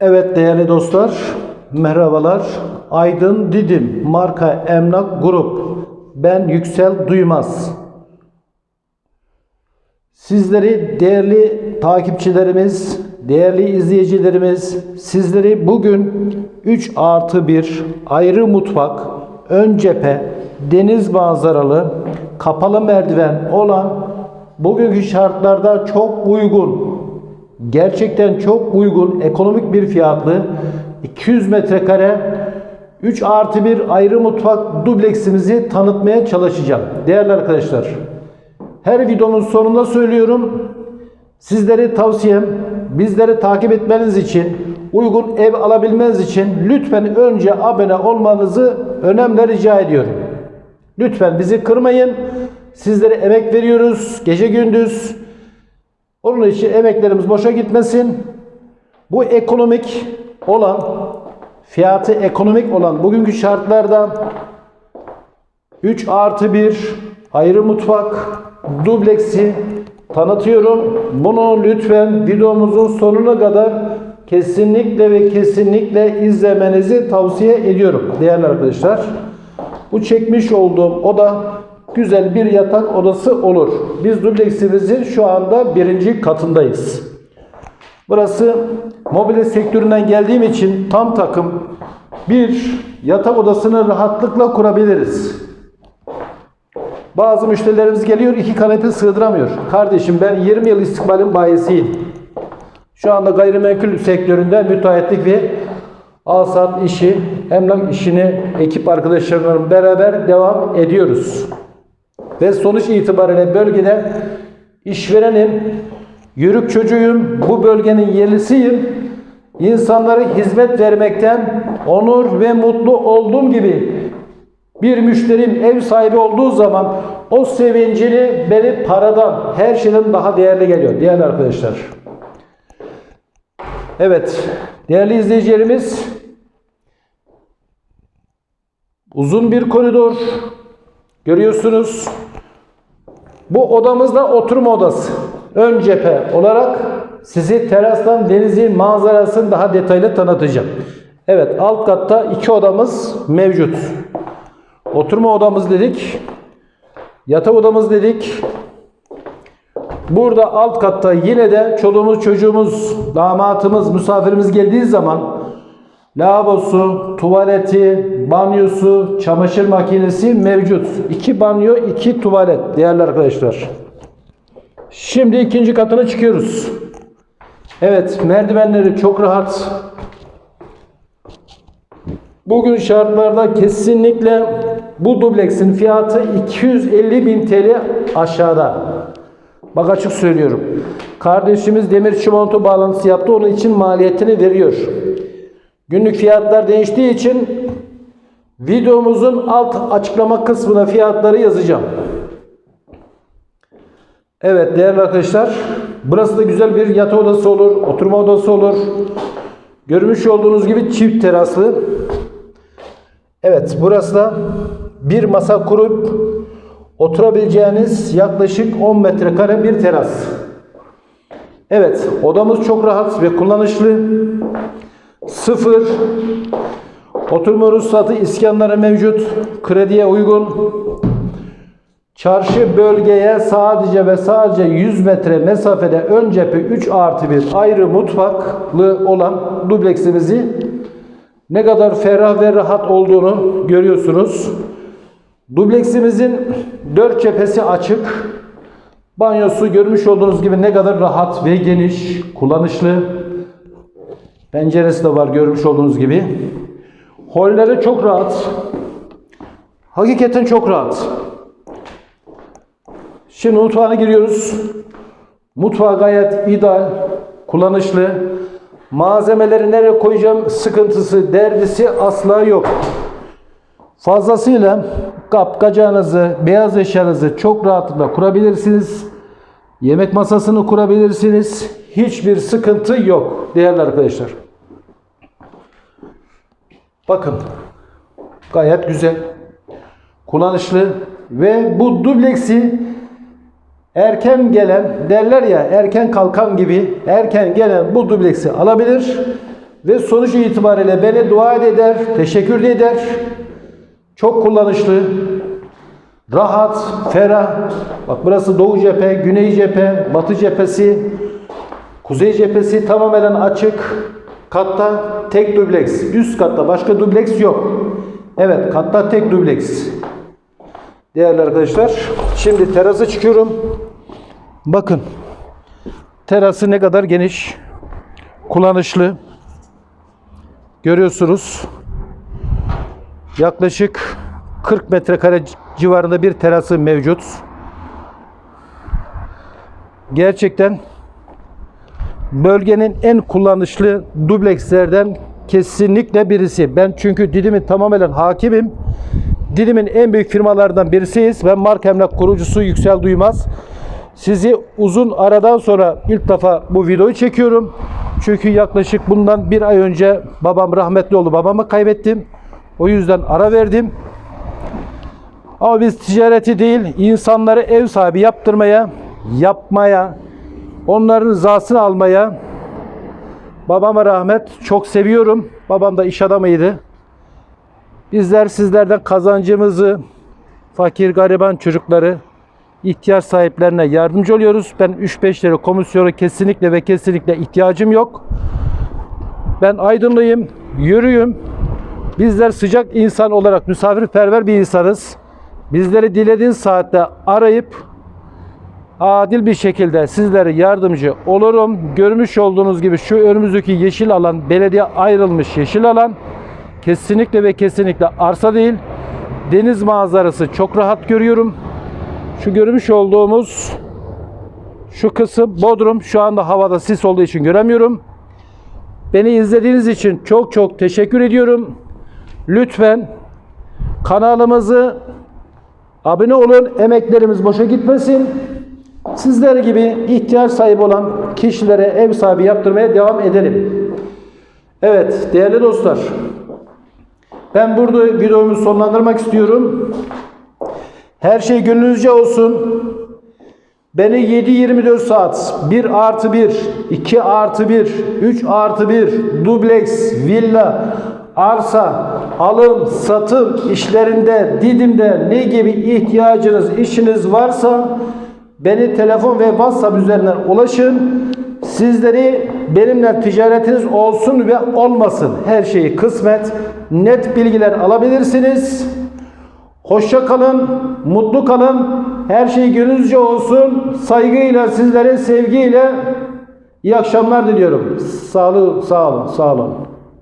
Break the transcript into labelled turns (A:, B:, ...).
A: Evet değerli dostlar, merhabalar. Aydın Didim marka emlak grup. Ben Yüksel Duymaz. Sizleri değerli takipçilerimiz, değerli izleyicilerimiz, sizleri bugün 3 artı 1 ayrı mutfak, ön cephe, deniz manzaralı, kapalı merdiven olan bugünkü şartlarda çok uygun, gerçekten çok uygun, ekonomik bir fiyatlı 200 metrekare 3 artı 1 ayrı mutfak dubleksimizi tanıtmaya çalışacağım. Değerli arkadaşlar, her videomun sonunda söylüyorum. Sizlere tavsiyem bizleri takip etmeniz için, uygun ev alabilmeniz için lütfen önce abone olmanızı önemli rica ediyorum. Lütfen bizi kırmayın. Sizlere emek veriyoruz gece gündüz. Onun için emeklerimiz boşa gitmesin. Bu ekonomik olan, fiyatı ekonomik olan bugünkü şartlarda 3 artı 1 ayrı mutfak dubleksi tanıtıyorum. Bunu lütfen videomuzun sonuna kadar kesinlikle ve kesinlikle izlemenizi tavsiye ediyorum değerli arkadaşlar. Bu çekmiş olduğum oda güzel bir yatak odası olur. Biz dubleksimizin şu anda birinci katındayız. Burası mobilya sektöründen geldiğim için tam takım bir yatak odasını rahatlıkla kurabiliriz. Bazı müşterilerimiz geliyor iki kanepe sığdıramıyor. Kardeşim ben 20 yıl istikbalin bayisiyim. Şu anda gayrimenkul sektöründe müteahhitlik ve alsat işi, emlak işini ekip arkadaşlarımla beraber devam ediyoruz. Ve sonuç itibariyle bölgede işverenim, yörük çocuğuyum, bu bölgenin yerlisiyim. İnsanlara hizmet vermekten onur ve mutlu olduğum gibi bir müşterim ev sahibi olduğu zaman o sevincini beni paradan, her şeyden daha değerli geliyor. Değerli arkadaşlar. Evet, değerli izleyicilerimiz uzun bir koridor görüyorsunuz. Bu odamızda oturma odası. Ön cephe olarak sizi terastan denizin manzarasını daha detaylı tanıtacağım. Evet, alt katta iki odamız mevcut. Oturma odamız dedik. Yatak odamız dedik. Burada alt katta yine de çoluğumuz, çocuğumuz, damatımız, misafirimiz geldiği zaman lavabosu, tuvaleti, banyosu, çamaşır makinesi mevcut. İki banyo, iki tuvalet değerli arkadaşlar. Şimdi ikinci katına çıkıyoruz. Evet, merdivenleri çok rahat. Bugün şartlarda kesinlikle bu dubleksin fiyatı 250 bin TL aşağıda. Bak açık söylüyorum. Kardeşimiz demir çimento bağlantısı yaptı. Onun için maliyetini veriyor. Günlük fiyatlar değiştiği için videomuzun alt açıklama kısmına fiyatları yazacağım. Evet değerli arkadaşlar. Burası da güzel bir yatak odası olur. Oturma odası olur. Görmüş olduğunuz gibi çift teraslı. Evet burası da bir masa kurup oturabileceğiniz yaklaşık 10 metrekare bir teras. Evet odamız çok rahat ve kullanışlı. Sıfır. Oturma ruhsatı iskanları mevcut. Krediye uygun. Çarşı bölgeye sadece ve sadece 100 metre mesafede ön cephe 3 artı bir ayrı mutfaklı olan dubleksimizi ne kadar ferah ve rahat olduğunu görüyorsunuz. Dubleksimizin dört cephesi açık. Banyosu görmüş olduğunuz gibi ne kadar rahat ve geniş, kullanışlı. Penceresi de var görmüş olduğunuz gibi. Holleri çok rahat. Hakikaten çok rahat. Şimdi mutfağına giriyoruz. Mutfağı gayet ideal, kullanışlı. Malzemeleri nereye koyacağım sıkıntısı, derdisi asla yok. Fazlasıyla kap, kacağınızı, beyaz eşyanızı çok rahatlıkla kurabilirsiniz. Yemek masasını kurabilirsiniz. Hiçbir sıkıntı yok değerli arkadaşlar. Bakın gayet güzel, kullanışlı ve bu dubleksi erken gelen derler ya erken kalkan gibi erken gelen bu dubleksi alabilir ve sonuç itibariyle beni dua eder, teşekkür de eder. Çok kullanışlı, rahat, ferah. Bak burası Doğu cephe, Güney cephe, Batı cephesi, Kuzey cephesi tamamen açık. Katta tek dubleks. Üst katta başka dubleks yok. Evet katta tek dubleks. Değerli arkadaşlar şimdi terasa çıkıyorum. Bakın terası ne kadar geniş. Kullanışlı. Görüyorsunuz. Yaklaşık 40 metrekare civarında bir terası mevcut. Gerçekten bölgenin en kullanışlı dublekslerden kesinlikle birisi. Ben çünkü Didim'in tamamen hakimim. Didim'in en büyük firmalardan birisiyiz. Ben marka emlak kurucusu Yüksel Duymaz. Sizi uzun aradan sonra ilk defa bu videoyu çekiyorum. Çünkü yaklaşık bundan bir ay önce babam rahmetli oldu. Babamı kaybettim. O yüzden ara verdim. Ama biz ticareti değil, insanları ev sahibi yaptırmaya, yapmaya, onların rızasını almaya babama rahmet çok seviyorum. Babam da iş adamıydı. Bizler sizlerden kazancımızı fakir gariban çocukları ihtiyaç sahiplerine yardımcı oluyoruz. Ben 3-5 lira komisyonu kesinlikle ve kesinlikle ihtiyacım yok. Ben aydınlıyım, yürüyüm. Bizler sıcak insan olarak misafirperver bir insanız. Bizleri dilediğiniz saatte arayıp adil bir şekilde sizlere yardımcı olurum. Görmüş olduğunuz gibi şu önümüzdeki yeşil alan, belediye ayrılmış yeşil alan kesinlikle ve kesinlikle arsa değil. Deniz manzarası çok rahat görüyorum. Şu görmüş olduğumuz şu kısım Bodrum. Şu anda havada sis olduğu için göremiyorum. Beni izlediğiniz için çok çok teşekkür ediyorum. Lütfen kanalımızı abone olun. Emeklerimiz boşa gitmesin. Sizler gibi ihtiyaç sahibi olan kişilere ev sahibi yaptırmaya devam edelim. Evet değerli dostlar. Ben burada videomu sonlandırmak istiyorum. Her şey gönlünüzce olsun. Beni 7-24 saat 1 artı 1, 2 artı 1, 3 artı 1, dubleks, villa, arsa, alım, satım işlerinde, Didim'de ne gibi ihtiyacınız, işiniz varsa beni telefon ve WhatsApp üzerinden ulaşın. Sizleri benimle ticaretiniz olsun ve olmasın. Her şeyi kısmet, net bilgiler alabilirsiniz. Hoşça kalın, mutlu kalın. Her şey gönlünüzce olsun. Saygıyla, sizlere sevgiyle iyi akşamlar diliyorum. Sağ olun, sağ olun, sağ olun.